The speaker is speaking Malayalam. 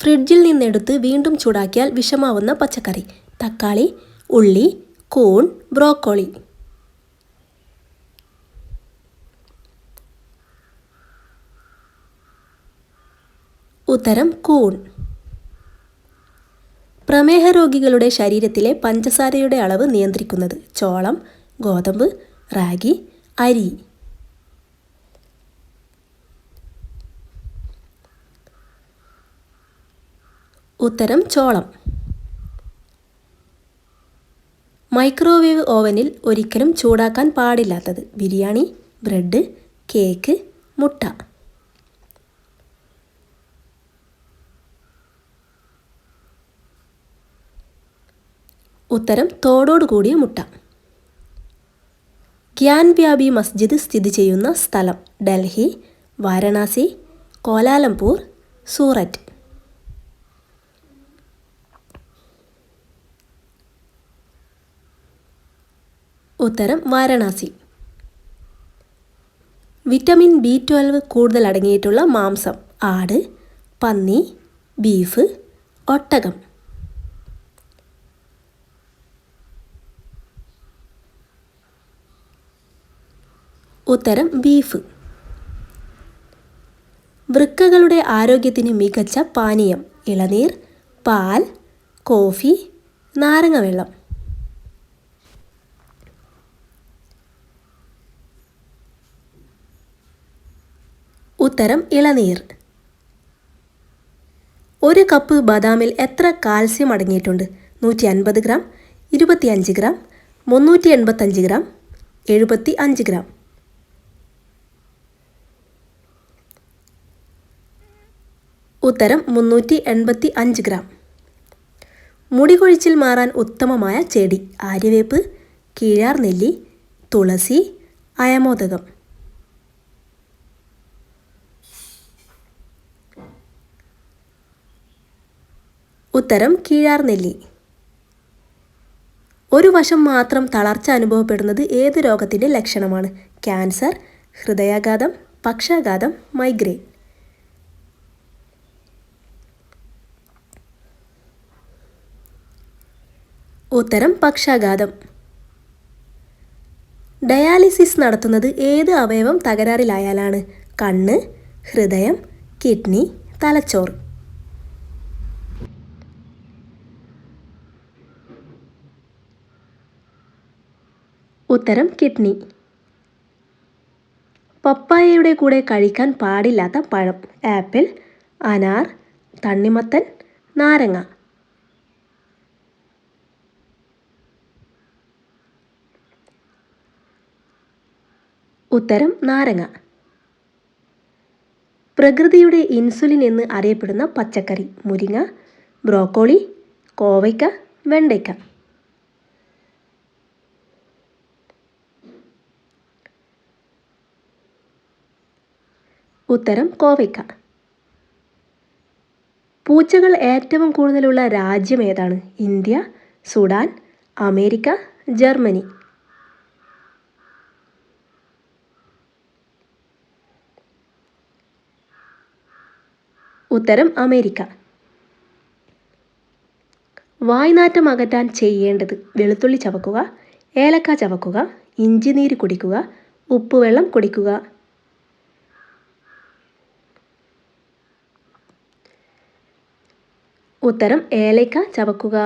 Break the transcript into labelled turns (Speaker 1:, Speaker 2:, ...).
Speaker 1: ഫ്രിഡ്ജിൽ നിന്നെടുത്ത് വീണ്ടും ചൂടാക്കിയാൽ വിഷമാവുന്ന പച്ചക്കറി. തക്കാളി ഉള്ളി കോൺ ബ്രോക്കോളി. ഉത്തരം കൂൺ. പ്രമേഹ രോഗികളുടെ ശരീരത്തിലെ പഞ്ചസാരയുടെ അളവ് നിയന്ത്രിക്കുന്നത് ചോളം ഗോതമ്പ് റാഗി അരി. ഉത്തരം ചോളം. മൈക്രോവേവ് ഓവനിൽ ഒരിക്കലും ചൂടാക്കാൻ പാടില്ലാത്തത് ബിരിയാണി ബ്രെഡ് കേക്ക് മുട്ട. ഉത്തരം തോടോട് കൂടിയ മുട്ട. ഗ്യാൻ വ്യാപി മസ്ജിദ് സ്ഥിതി ചെയ്യുന്ന സ്ഥലം ഡൽഹി വാരണാസി കോലാലംപൂർ സൂററ്റ്. ഉത്തരം വാരണാസി. വിറ്റമിൻ ബി ട്വൽവ് കൂടുതൽ അടങ്ങിയിട്ടുള്ള മാംസം. ആട് പന്നി ബീഫ് ഒട്ടകം. ഉത്തരം ബീഫ്. വൃക്കകളുടെ ആരോഗ്യത്തിന് മികച്ച പാനീയം. ഇളനീർ പാൽ കോഫി നാരങ്ങ വെള്ളം. ഉത്തരം ഇളനീർ. ഒരു കപ്പ് ബദാമിൽ എത്ര കാൽസ്യം അടങ്ങിയിട്ടുണ്ട്? നൂറ്റി അൻപത് ഗ്രാം ഇരുപത്തിയഞ്ച് ഗ്രാം മുന്നൂറ്റി എൺപത്തഞ്ച് ഗ്രാം എഴുപത്തി അഞ്ച് ഗ്രാം. ഉത്തരം മുന്നൂറ്റി എൺപത്തി അഞ്ച് ഗ്രാം. മുടി കൊഴിച്ചിൽ മാറാൻ ഉത്തമമായ ചെടി ആര്യവേപ്പ് കീഴാർ നെല്ലി തുളസി അയമോദകം. ഉത്തരം കീഴാർ നെല്ലി ഒരു വശം മാത്രം തളർച്ച അനുഭവപ്പെടുന്നത് ഏത് രോഗത്തിന്റെ ലക്ഷണമാണ്? ക്യാൻസർ ഹൃദയാഘാതം പക്ഷാഘാതം മൈഗ്രെയിൻ ഉത്തരം പക്ഷാഘാതം. ഡയാലിസിസ് നടത്തുന്നത് ഏത് അവയവം തകരാറിലായാലാണ്? കണ്ണ് ഹൃദയം കിഡ്നി തലച്ചോറ്. ഉത്തരം കിഡ്നി. പപ്പായയുടെ കൂടെ കഴിക്കാൻ പാടില്ലാത്ത പഴം. ആപ്പിൾ അനാർ തണ്ണിമത്തൻ നാരങ്ങ. ഉത്തരം നാരങ്ങ. പ്രകൃതിയുടെ ഇൻസുലിൻ എന്ന് അറിയപ്പെടുന്ന പച്ചക്കറി. മുരിങ്ങ ബ്രോക്കോളി കോവയ്ക്ക വെണ്ടയ്ക്ക. ഉത്തരം കോവയ്ക്ക. പൂച്ചകൾ ഏറ്റവും കൂടുതലുള്ള രാജ്യം ഏതാണ്? India Sudan America Germany. ഉത്തരം അമേരിക്ക. വായ്നാറ്റം അകറ്റാൻ ചെയ്യേണ്ടത് വെളുത്തുള്ളി ചവക്കുക ഏലക്ക ചവക്കുക ഇഞ്ചി നീര് കുടിക്കുക ഉപ്പുവെള്ളം കുടിക്കുക ഉത്തരം ഏലയ്ക്ക ചവക്കുക